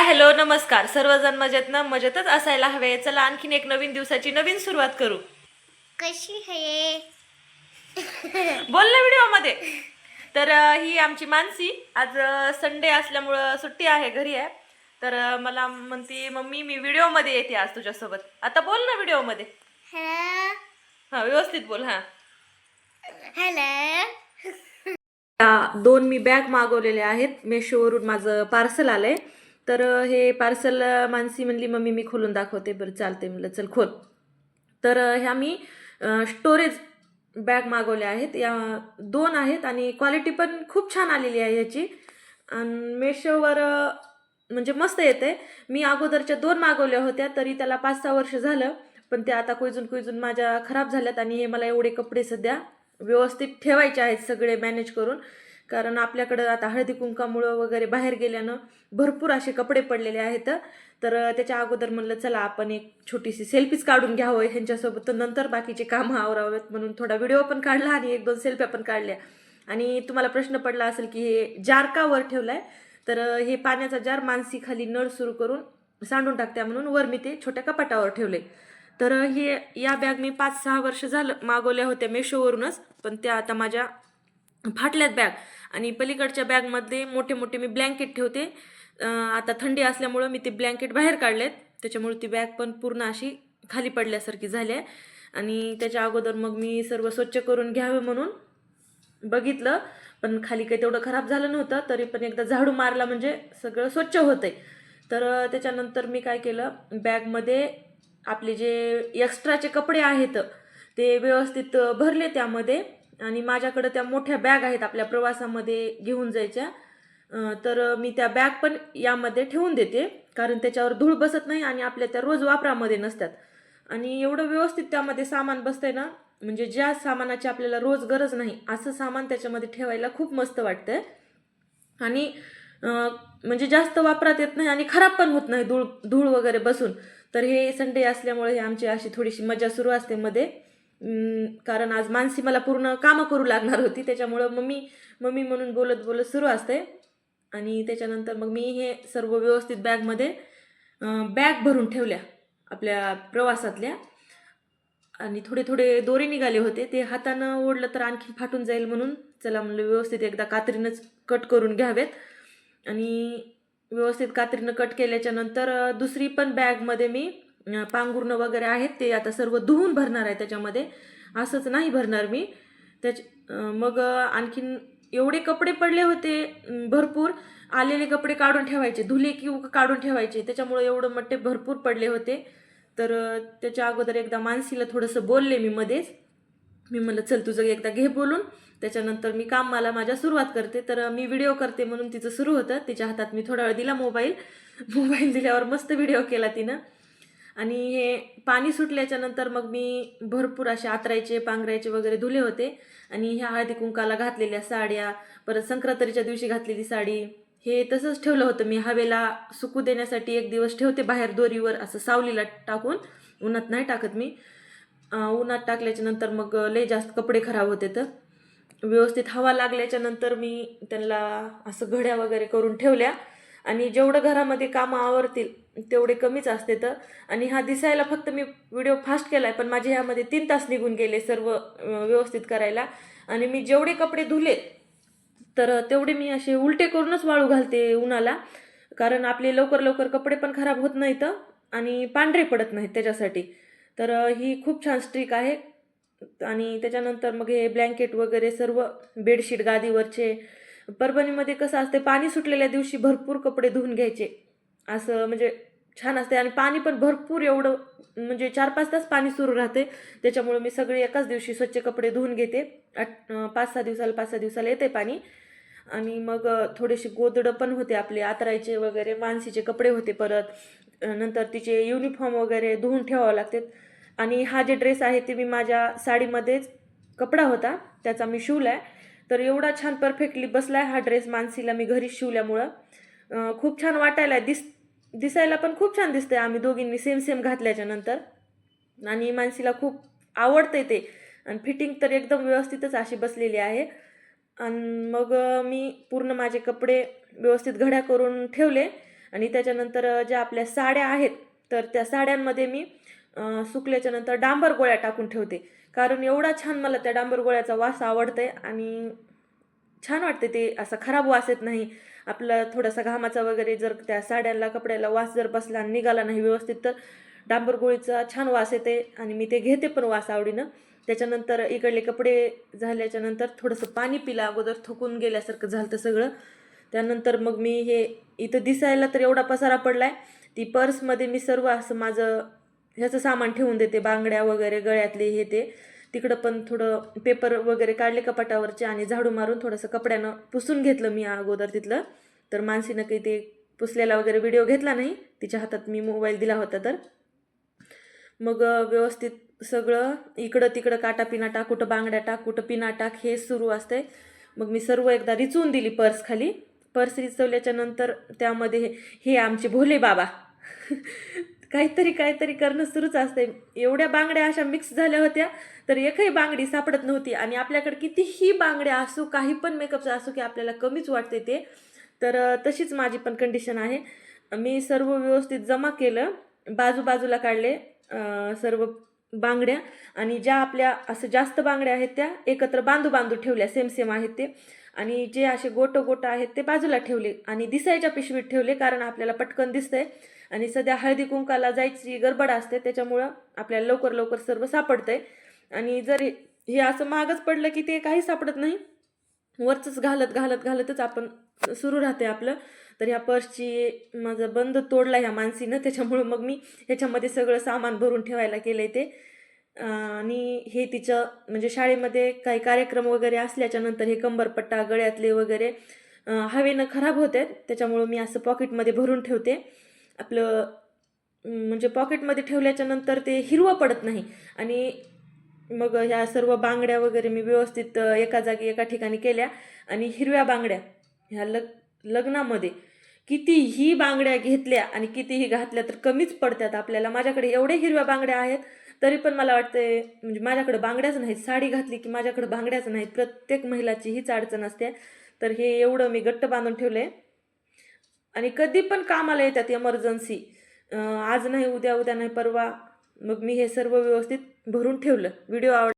Hello नमस्कार. सर्वजण मजेत ना? मजेतच असायला हवे. चला आणखीन एक नवीन दिवसाची नवीन सुरुवात करू. कशी आहे? बोल ना व्हिडिओमध्ये. तर अं, ही आमची मानसी. आज संडे असल्यामुळं सुट्टी आहे घरी आहे. तर अं, मला म्हणते मम्मी मी व्हिडिओमध्ये येते आज तुझ्यासोबत. आता बोल ना व्हिडिओमध्ये. हॅलो? हा व्यवस्थित बोल हा. हॅलो? दोन मी बॅग मागवलेल्या आहेत. मेशोवरून माझं पार्सल आलंय. तर हे पार्सल मानसी म्हणली मम्मी मी खोलून दाखवते. बरं चालते म्हणलं चल खोल. तर ह्या मी स्टोरेज बॅग मागवल्या आहेत. या दोन आहेत आणि क्वालिटी पण खूप छान आलेली आहे याची आणि मेशोवर म्हणजे मस्त येते. मी अगोदरच्या दोन मागवल्या होत्या तरी त्याला पाच सहा वर्ष झालं पण त्या आता कुजून कुजून माझ्या खराब झाल्यात आणि हे मला एवढे कपडे सध्या व्यवस्थित ठेवायचे आहेत सगळे मॅनेज करून. कारण आपल्याकडं आता हळदी कुंकामुळं वगैरे बाहेर गेल्यानं भरपूर असे कपडे पडलेले आहेत. तर त्याच्या अगोदर म्हणलं चला आपण एक छोटीशी सेल्फीच काढून घ्यावं ह्यांच्यासोबत. तर नंतर बाकीचे कामं आवरावेत म्हणून थोडा व्हिडिओ पण काढला आणि एक दोन सेल्फ्या पण काढल्या. आणि तुम्हाला प्रश्न पडला असेल की हे जार का वर ठेवला आहे तर हे पाण्याचा जार मानसी खाली नळ सुरू करून सांडून टाकत्या म्हणून वर मी ते छोट्या कपाटावर ठेवले. तर हे या बॅग मी पाच सहा वर्ष झालं मागवल्या होत्या मेशोवरूनच पण त्या आता माझ्या फाटल्यात बॅग आणि पलीकडच्या बॅगमध्ये मोठे मोठे मी ब्लँकेट ठेवते. आता थंडी असल्यामुळं मी ते ब्लँकेट बाहेर काढलेत. त्याच्यामुळे ती बॅग पण पूर्ण अशी खाली पडल्यासारखी झाली आहे. आणि त्याच्या अगोदर मग मी सर्व स्वच्छ करून घ्यावे म्हणून बघितलं. पण खाली काही तेवढं खराब झालं नव्हतं तरी पण एकदा झाडू मारला म्हणजे सगळं स्वच्छ होतंय. तर त्याच्यानंतर मी काय केलं बॅगमध्ये आपले जे एक्स्ट्राचे कपडे आहेत ते व्यवस्थित भरले त्यामध्ये. आणि माझ्याकडं त्या मोठ्या बॅग आहेत आपल्या प्रवासामध्ये घेऊन जायच्या. तर मी त्या बॅग पण यामध्ये ठेवून देते कारण त्याच्यावर धूळ बसत नाही आणि आपल्या त्या रोज वापरामध्ये नसतात. आणि एवढं व्यवस्थित त्यामध्ये सामान बसतंय ना म्हणजे ज्या सामानाची आपल्याला रोज गरज नाही असं सामान त्याच्यामध्ये ठेवायला खूप मस्त वाटतंय. आणि म्हणजे जास्त वापरात येत नाही आणि खराब पण होत नाही धूळ धूळ वगैरे बसून. तर हे संडे असल्यामुळे हे आमची अशी थोडीशी मजा सुरू असते मध्ये. कारण आज मानसी मला पूर्ण कामं करू लागणार होती त्याच्यामुळं मम्मी मम्मी म्हणून बोलत बोलत सुरू असते. आणि त्याच्यानंतर मग मी हे सर्व व्यवस्थित बॅगमध्ये बॅग भरून ठेवल्या आपल्या प्रवासातल्या. आणि थोडे थोडे दोरे निघाले होते. ते हातानं ओढलं तर आणखी फाटून जाईल म्हणून चला म्हणलं व्यवस्थित एकदा कात्रीनंच कट करून घ्यावेत. आणि व्यवस्थित कात्रीनं कट केल्याच्यानंतर दुसरी पण बॅगमध्ये मी पांघुरणं वगैरे आहेत ते आता सर्व धुवून भरणार आहे त्याच्यामध्ये. असंच नाही भरणार मी. त्याच मग आणखीन एवढे कपडे पडले होते भरपूर. आलेले कपडे काढून ठेवायचे धुले की काढून ठेवायचे. त्याच्यामुळे एवढं मट्टे भरपूर पडले होते. तर त्याच्या अगोदर एकदा मानसीला थोडंसं बोलले मी मध्येच. मी म्हणलं चल तुझं एकदा घे बोलून. त्याच्यानंतर मी काम मला माझ्या सुरुवात करते. तर मी व्हिडिओ करते म्हणून तिचं सुरू होतं. तिच्या हातात मी थोडा वेळ दिला मोबाईल. मोबाईल दिल्यावर मस्त व्हिडिओ केला तिनं. आणि हे पाणी सुटल्याच्यानंतर मग मी भरपूर असे आतरायचे पांघरायचे वगैरे धुले होते. आणि ह्या हळदी कुंकाला घातलेल्या साड्या परत संक्रांतीच्या दिवशी घातलेली साडी हे तसंच ठेवलं होतं मी. हवेला सुकू देण्यासाठी एक दिवस ठेवते बाहेर दोरीवर असं सावलीला टाकून. उन्हात नाही टाकत मी. उन्हात टाकल्याच्या नंतर मग लय जास्त कपडे खराब होते तर. व्यवस्थित हवा लागल्याच्या नंतर मी त्यांना असं घड्या वगैरे करून ठेवल्या. आणि जेवढं घरामध्ये कामं आवरतील तेवढे कमीच असते तर. आणि हा दिसायला फक्त मी व्हिडिओ फास्ट केला आहे पण माझे ह्यामध्ये तीन तास निघून गेले सर्व व्यवस्थित करायला. आणि मी जेवढे कपडे धुले तर तेवढे मी असे उलटे करूनच वाळू घालते उन्हाला. कारण आपले लवकर लवकर कपडे पण खराब होत नाहीत आणि पांढरे पडत नाहीत त्याच्यासाठी. तर ही खूप छान स्ट्रिक आहे. आणि त्याच्यानंतर मग हे ब्लँकेट वगैरे सर्व बेडशीट गादीवरचे परभणीमध्ये कसं असते पाणी सुटलेल्या दिवशी भरपूर कपडे धुवून घ्यायचे. असं म्हणजे छान असते आणि पाणी पण भरपूर एवढं म्हणजे चार पाच तास पाणी सुरू राहते त्याच्यामुळे मी सगळे एकाच दिवशी स्वच्छ कपडे धुवून घेते. आठ पाच सहा दिवसाला पाच सहा दिवसाला येते पाणी. आणि मग थोडेसे गोदडं पण होते आपले आतरायचे वगैरे मानसीचे कपडे होते परत. नंतर तिचे युनिफॉर्म वगैरे धुवून ठेवावं लागते आणि हा जे ड्रेस आहे ते मी माझ्या साडीमध्येच कपडा होता. त्याचा मी शिवला आहे तर एवढा छान परफेक्टली बसला आहे हा ड्रेस मानसीला मी घरी शिवल्यामुळं. खूप छान वाटायला दिस दिसायला पण खूप छान दिसतंय आम्ही दोघींनी सेम सेम घातल्याच्या नंतर. आणि मानसीला खूप आवडतंय ते. आणि फिटिंग तर एकदम व्यवस्थितच अशी बसलेली आहे. आणि मग मी पूर्ण माझे कपडे व्यवस्थित घड्या करून ठेवले. आणि त्याच्यानंतर ज्या आपल्या साड्या आहेत तर त्या साड्यांमध्ये मी सुकल्याच्या नंतर डांबर गोळ्या टाकून ठेवते. कारण एवढा छान मला त्या डांबर गोळ्याचा वास आवडते आणि छान वाटते ते. असा खराब वास येत नाही. आपला थोडासा घामाचा वगैरे जर त्या साड्यांना कपड्याला वास जर बसला आणि निघाला नाही व्यवस्थित तर डांबर गोळीचा छान वास येते आणि मी ते घेते पण वास आवडीनं. त्याच्यानंतर इकडले कपडे झाल्याच्यानंतर थोडंसं पाणी पिलं अगोदर थकून गेल्यासारखं झालं सगळं. त्यानंतर मग मी हे इथं दिसायला तर एवढा पसारा पडला आहे ती पर्समध्ये मी सर्व असं माझं ह्याचं सामान ठेवून देते बांगड्या वगैरे गळ्यातले हे ते. तिकडं पण थोडं पेपर वगैरे काढले कपाटावरचे आणि झाडू मारून थोडंसं कपड्यानं पुसून घेतलं मी अगोदर तिथलं. तर मानसीनं काही ते पुसलेला वगैरे व्हिडिओ घेतला नाही. तिच्या हातात मी मोबाईल दिला होता तर. मग व्यवस्थित सगळं इकडं तिकडं काटा पिना टाक कुठं बांगड्या टाक कुठं पिना टाक हे सुरू असते मग मी सर्व एकदा रिचवून दिली पर्स खाली. पर्स रिचवल्याच्या नंतर त्यामध्ये हे- हे आमचे भोले बाबा. काहीतरी काहीतरी करणं सुरूच असते एवढ्या बांगड्या अशा मिक्स झाल्या होत्या तर एकही बांगडी सापडत नव्हती. आणि आपल्याकडे कितीही बांगड्या असो काही पण मेकअपचं असो की आपल्याला कमीच वाटते ते. तर तशीच माझी पण कंडिशन आहे. मी सर्व व्यवस्थित जमा केलं. बाजूबाजूला काढले सर्व बांगड्या. आणि ज्या आपल्या असं जास्त बांगड्या आहेत त्या एकत्र बांधू बांधू ठेवल्या. सेम सेम आहेत ते. आणि जे असे गोटं गोटं आहेत ते बाजूला ठेवले. आणि दिसायच्या पिशवीत ठेवले कारण आपल्याला पटकन दिसतंय. आणि सध्या हळदी कुंकाला जायची गडबड असते त्याच्यामुळं आपल्याला लवकर लवकर सर्व सापडतंय. आणि जर हे असं मागच पडलं की ते काही सापडत नाही वरचंच घालत घालत घालतच आपण सुरू राहते आपलं. तर ह्या पर्सची माझं बंद तोडला ह्या मानसीनं त्याच्यामुळं मग मी ह्याच्यामध्ये सगळं सामान भरून ठेवायला केलं आहे ते. आणि हे तिचं म्हणजे शाळेमध्ये काही कार्यक्रम वगैरे असल्याच्या नंतर हे कंबरपट्टा गळ्यातले वगैरे हवेनं खराब होते त्याच्यामुळं मी असं पॉकेटमध्ये भरून ठेवते. आपलं म्हणजे पॉकेटमध्ये ठेवल्याच्या नंतर ते हिरवं पडत नाही. आणि मग ह्या सर्व बांगड्या वगैरे मी व्यवस्थित एका जागी एका ठिकाणी केल्या आणि हिरव्या बांगड्या ह्या लग लग्नामध्ये कितीही बांगड्या घेतल्या आणि कितीही घातल्या तर कमीच पडतात आपल्याला. माझ्याकडे एवढे हिरव्या बांगड्या आहेत तरी पण मला वाटते म्हणजे माझ्याकडे बांगड्याच नाहीत. साडी घातली की माझ्याकडे बांगड्याच नाहीत. प्रत्येक महिलाची हीच अडचण असते. तर हे एवढं मी गट्ट बांधून ठेवलं आहे आणि कधी पण कामाला येतात एमर्जन्सी आज नाही उद्या उद्या नाही परवा. मग मी हे सर्व व्यवस्थित भरून ठेवलं. व्हिडिओ आवड